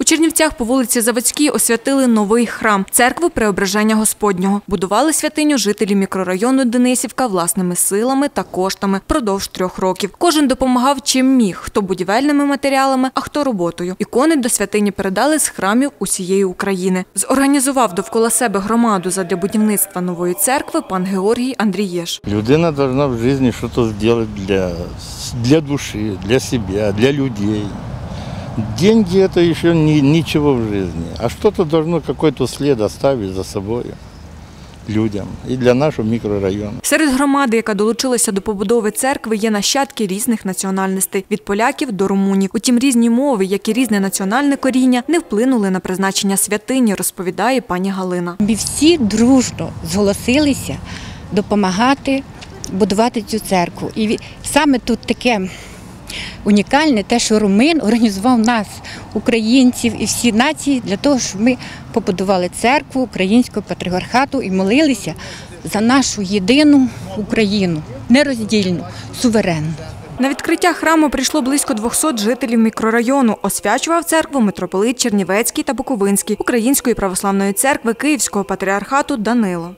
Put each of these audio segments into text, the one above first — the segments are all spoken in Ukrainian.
У Чернівцях по вулиці Заводській освятили новий храм церкви Преображення Господнього. Будували святиню жителі мікрорайону Денисівка власними силами та коштами впродовж трьох років. Кожен допомагав чим міг, хто будівельними матеріалами, а хто роботою. Ікони до святині передали з храмів усієї України. Зорганізував довкола себе громаду задля будівництва нової церкви пан Георгій Андрієш. Людина должна в жизни что-то сделать для, для души, для себя, для людей. Деньги это еще не, ничего в жизни, а что-то должно какой-то след оставить за собой людям и для нашего микрорайона. Серед громади, яка долучилася до побудови церкви, є нащадки різних національностей від поляків до румунів. Утім, різні мови, як і різне національне коріння, не вплинули на призначення святині, розповідає пані Галина. Ми всі дружно зголосилися допомагати будувати цю церкву. І саме тут таке унікальне, те, що румин організував нас, українців і всі нації, для того, щоб ми побудували церкву українського патріархату і молилися за нашу єдину Україну, нероздільну, суверенну. На відкриття храму прийшло близько 200 жителів мікрорайону. Освячував церкву митрополит Чернівецький та Буковинський Української православної церкви Київського патріархату Данило.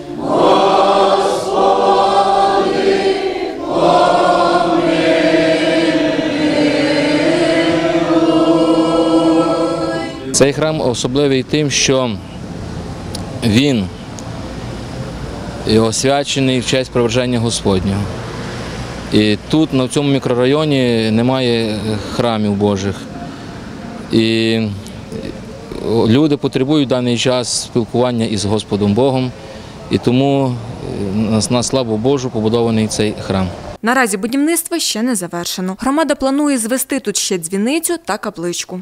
Цей храм особливий тим, що він освячений в честь проверження Господнього. І тут, на цьому мікрорайоні, немає храмів Божих. І люди потребують даний час спілкування із Господом Богом, і тому е, на славу Божу побудований цей храм. Наразі будівництво ще не завершено. Громада планує звести тут ще дзвіницю та капличку.